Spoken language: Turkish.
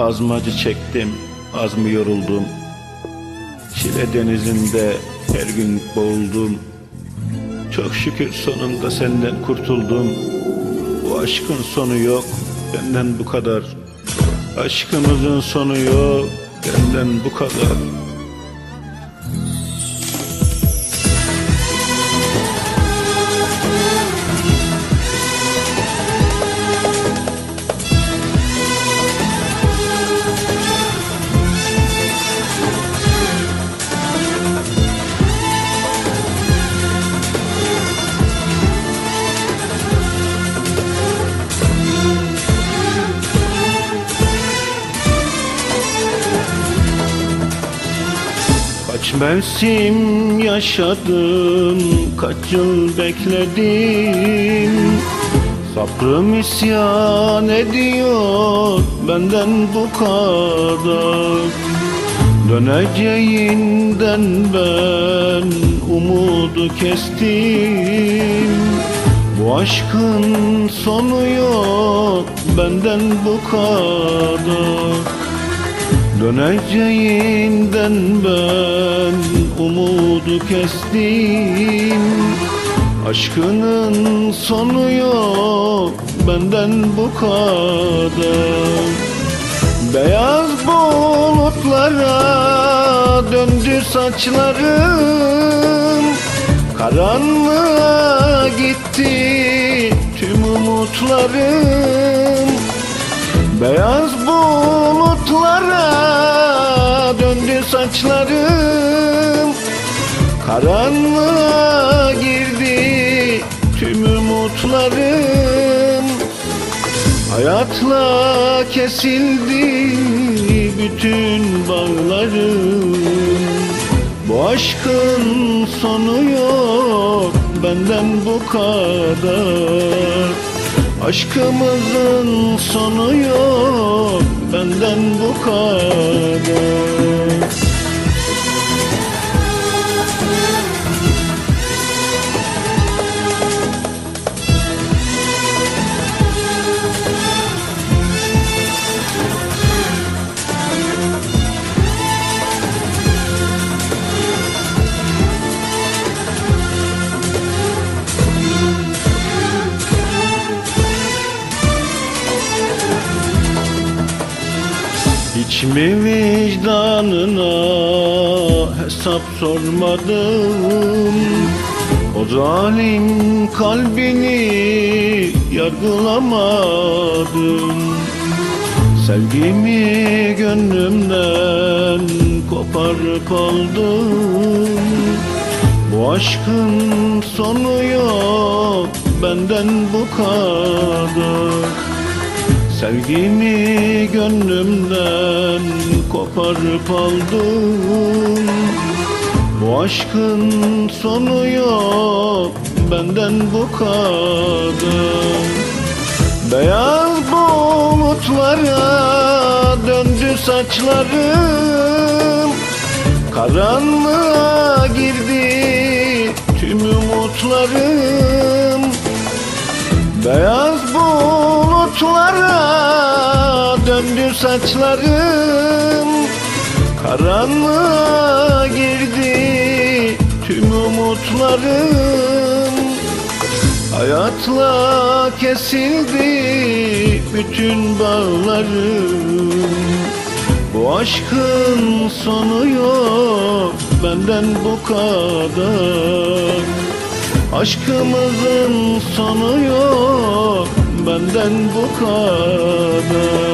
Az mı acı çektim, az mı yoruldum. Çile denizinde her gün boğuldum. Çok şükür sonunda senden kurtuldum. Bu aşkın sonu yok, benden bu kadar. Aşkımızın sonu yok, benden bu kadar Kaç mevsim yaşadım, kaç yıl bekledim? Sabrım isyan ediyor benden bu kadar. Döneceğinden ben umudu kestim. Bu aşkın sonu yok benden bu kadar Döneceğinden ben umudu kestim. Aşkının sonu yok benden bu kadar. Beyaz bulutlara döndü saçlarım. Karanlığa gitti tüm umutlarım. Beyaz bulutlara saçlarım Karanlığa girdi tüm umutlarım. Hayatla kesildi bütün bağlarım. Bu aşkın sonu yok benden bu kadar. Aşkımızın sonu yok benden bu kadar Mi vicdanına hesap sormadım. O zalim kalbini yargılamadım. Sevgimi gönlümden koparıp aldım. Bu aşkın sonu yok benden bu kadar Sevgimi gönlümden koparıp aldım Bu aşkın sonu yok benden bu kadar. Beyaz bulutlara döndü saçlarım. Karanlığa girdi tüm umutlarım. Beyaz bulutlara döndü saçlarım. Karanlığa girdi tüm umutlarım. Hayatla kesildi bütün bağlarım. Bu aşkın sonu yok benden bu kadar. Aşkımızın sonu yok benden bu kadar